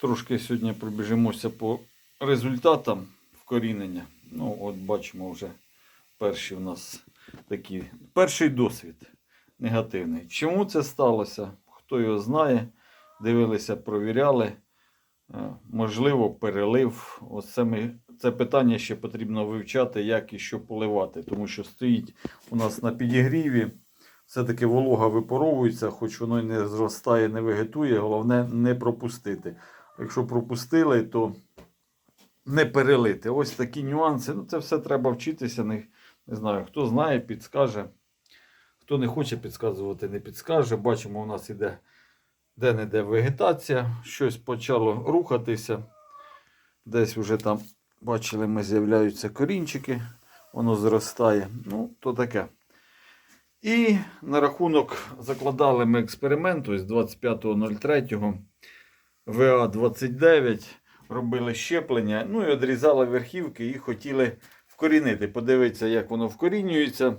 Трошки сьогодні пробіжимося по результатам вкорінення. Ну, от бачимо вже перші у нас такі. Перший досвід негативний. Чому це сталося? Хто його знає? Дивилися, провіряли. Е, Можливо, перелив. Оце ми, це питання ще потрібно вивчати, як і що поливати, тому що стоїть у нас на підігріві. Все-таки волога випаровується, хоч воно й не зростає, не вегетує. Головне не пропустити. Якщо пропустили, то не перелити. Ось такі нюанси. Ну, це все треба вчитися. Не, не знаю, хто знає, підскаже. Хто не хоче підказувати, не підскаже. Бачимо, у нас іде де-не-де вегетація. Щось почало рухатися. Десь вже там, бачили, ми з'являються корінчики, воно зростає. Ну, то таке. І на рахунок закладали ми експеримент ось 25.03 ВА-29 робили щеплення, ну і відрізали верхівки і хотіли вкорінити. Подивитися, як воно вкорінюється.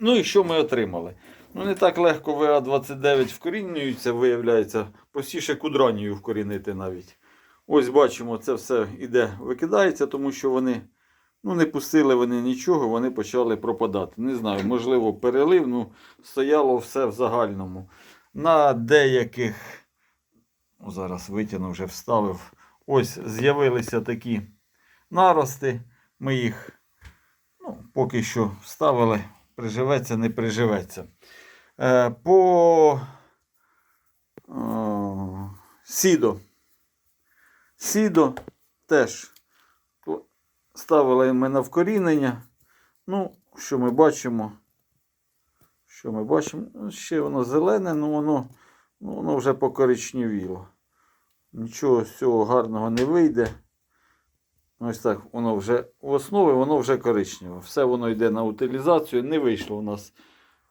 Ну і що ми отримали? Ну, не так легко ВА-29 вкорінюється, виявляється, простіше кудранію вкорінити навіть. Ось бачимо, це все іде, викидається, тому що вони ну, не пустили вони нічого, вони почали пропадати. Не знаю, можливо, перелив, ну, стояло все в загальному. На деяких, зараз витягнув, вже вставив. Ось з'явилися такі нарости. Ми їх ну, поки що вставили, приживеться, не приживеться. Е, по о, сідо. Сідо теж ставили ми на вкорінення. Ну, що ми бачимо? Що ми бачимо? Ще воно зелене, ну воно, ну, воно вже покоричневіло. Нічого з цього гарного не вийде. Ось так воно вже в основі воно вже коричневе. Все воно йде на утилізацію. Не вийшло у нас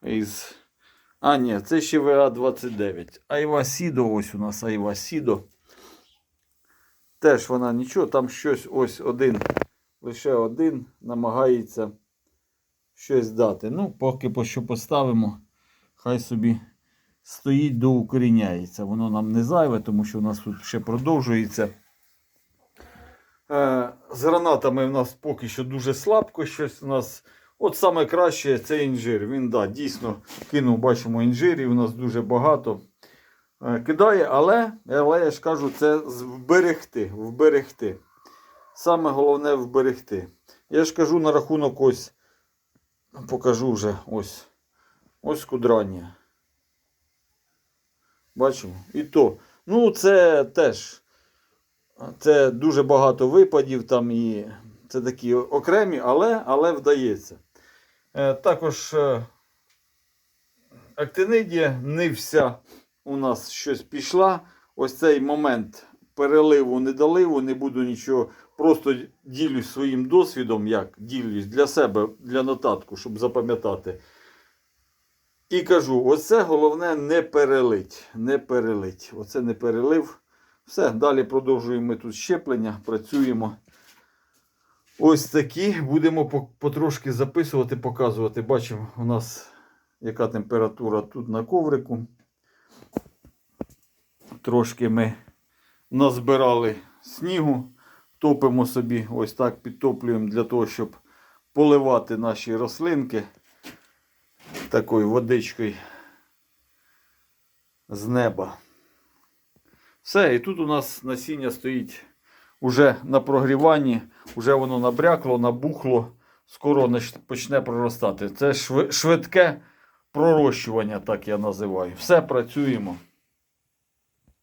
із. А, ні, це ще ВА-29. Айва Сідо, ось у нас Айва Сідо. Теж вона нічого, там щось ось один, лише один намагається щось дати. Ну, поки по що поставимо, хай собі стоїть до укоріняється. Воно нам не зайве, тому що у нас тут ще продовжується. Е, з гранатами в нас поки що дуже слабко. Щось у нас. От саме краще це інжир. Він да, дійсно кинув, бачимо, інжирів. У нас дуже багато е, кидає, але, але я ж кажу, це вберегти. вберегти. Саме головне вберегти. Я ж кажу на рахунок ось. Покажу вже ось. Ось кудрання. Бачимо? І то. Ну, це теж. Це дуже багато випадів там і це такі окремі, але, але вдається. Е, також е, актинидія не вся у нас щось пішла. Ось цей момент переливу, недоливу, не буду нічого, просто ділюсь своїм досвідом, як ділюсь для себе, для нотатку, щоб запам'ятати. І кажу: оце головне не перелить. Не перелить. Оце не перелив. Все, далі продовжуємо ми тут щеплення, працюємо. Ось такі. Будемо потрошки записувати, показувати. Бачимо, у нас яка температура тут на коврику. Трошки ми назбирали снігу, топимо собі, ось так підтоплюємо для того, щоб поливати наші рослинки такою водичкою з неба. Все, і тут у нас насіння стоїть уже на прогріванні, уже воно набрякло, набухло, скоро почне проростати. Це швидке пророщування, так я називаю. Все працюємо.